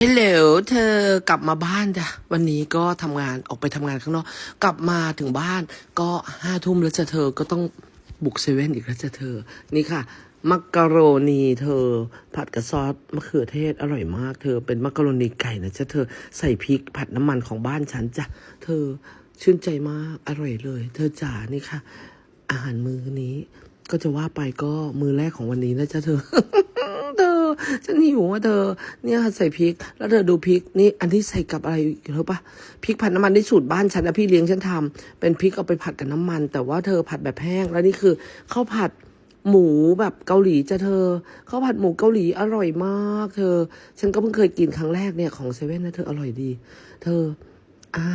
เฮลโหลเธอกลับมาบ้านจ้ะวันนี้ก็ทำงานออกไปทำงานข้างนอก กลับมาถึงบ้านก็ห้าทุ่มแล้วจะเธอก็ต้องบุกเซเว่นอีกแล้วจะเธอ นี่ค่ะ มักกะโรนีเธอ ผัดกับซอสมะเขือเทศอร่อยมาก เธอเป็นมักกะโรนีไก่นะจ๊ะเธอใส่พริกผัดน้ำมันของบ้านฉันจ้ะเธอชื่นใจมากอร่อยเลย เธอจ๋านี่ค่ะ อาหารมื้อนี้ ก็จะว่าไปก็มือแรกของวันนี้นะจ๊ะเธอ เธอ ฉันหิวอะเธอ เนี่ยใส่พริก แล้วเธอดูพริกนี่อันที่ใส่กับอะไรอีกเธอปะพริกผัดน้ำมันได้สูตรบ้านฉันนะพี่เลี้ยงฉันทำเป็นพริกเอาไปผัดกับน้ำมัน แต่ว่าเธอผัดแบบแห้งแล้วนี่คือข้าวผัดหมูแบบเกาหลีจะเธอข้าวผัดหมูเกาหลีอร่อยมากเธอ ฉันก็เพิ่งเคยกินครั้งแรกเนี่ยของเซเว่นนะเธออร่อยดี เธออ้า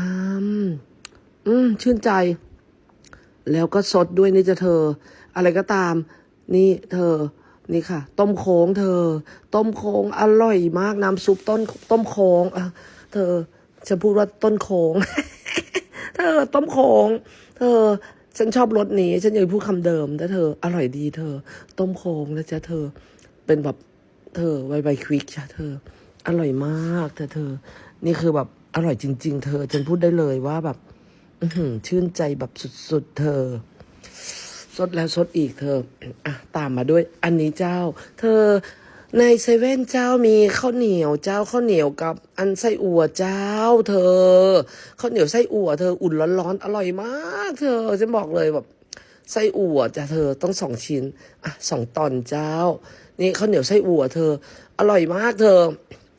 มอืมชื่นใจ แล้วก็สดด้วยนี่จะเธอ อะไรก็ตาม นี่เธอ นี่ค่ะ ต้มโค้งเธอ ต้มโค้งอร่อยมากน้ำซุปต้นต้มโค้งอะเธอฉันพูดว่าต้นโค้งเธอต้มโค้งเธอฉันชอบรสนี้ฉันยังพูดคำเดิมแต่เธอ อร่อยดีเธอ ต้มโค้งนะจ๊ะเธอ เป็นแบบเธอไวไวควิกจ้ะเธอ อร่อยมากแต่เธอ นี่คือแบบอร่อยจริง ๆ เธอ ฉันพูดได้เลยว่าแบบชื่นใจแบบสุด ๆ เธอ สดแล้วสดอีกเธออะตามมาด้วยอันนี้เจ้า เธอในเซเว่นเจ้ามีข้าวเหนียวเจ้าข้าวเหนียวกับอันไส้อั่วเจ้า เธอข้าวเหนียวไส้อั่วเธออุ่นร้อนๆอร่อยมาก เธอฉันบอกเลยแบบไส้อั่วจ้ะเธอต้องสองชิ้นอะสองตอนเจ้า นี่ข้าวเหนียวไส้อั่วเธอ อร่อยมากเธอ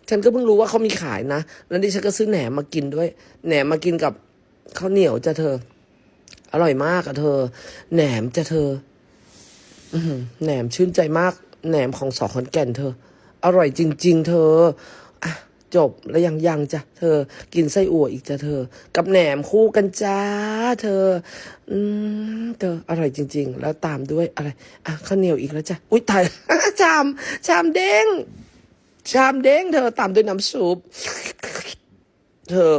ฉันก็เพิ่งรู้ว่าเขามีขายนะ แล้วนี่ฉันก็ซื้อแหนมมากินด้วย แหนมมากินกับข้าวเหนียวจ้ะเธอ อร่อยมากอะเธอ แหนมจะเธอแหนมชื่นใจมาก แหนมของสอขอนแก่นเธอ อร่อยจริง ๆ เธออะจบแล้วยังยังจ้ะเธอ กินไส้อั่วอีกจ้ะเธอ กับแหนมคู่กันจ้าเธอ อืมเธอ อร่อยจริง ๆ แล้วตามด้วยอะไร อะข้าวเหนียวอีกแล้วจ้ะอุ้ยตายชาม ชามเด้ง ชามเด้ง เธอตามด้วยน้ำซุปเธอ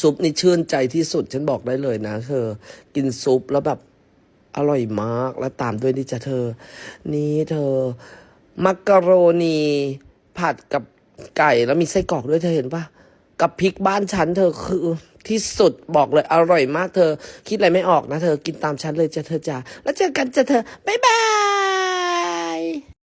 ซุปนี่ชื่นใจที่สุด ฉันบอกได้เลยนะเธอ กินซุปแล้วแบบอร่อยมาก แล้วตามด้วยนี่จะเธอ นี่เธอ มักกะโรนี ผัดกับไก่แล้วมีไส้กรอกด้วยเธอเห็นปะกับพริกบ้านฉันเธอคือที่สุดบอกเลยอร่อยมากเธอ คิดอะไรไม่ออกนะเธอ กินตามฉันเลยจะเธอจ้าแล้วเจอกันจะเธอ บ๊ายบาย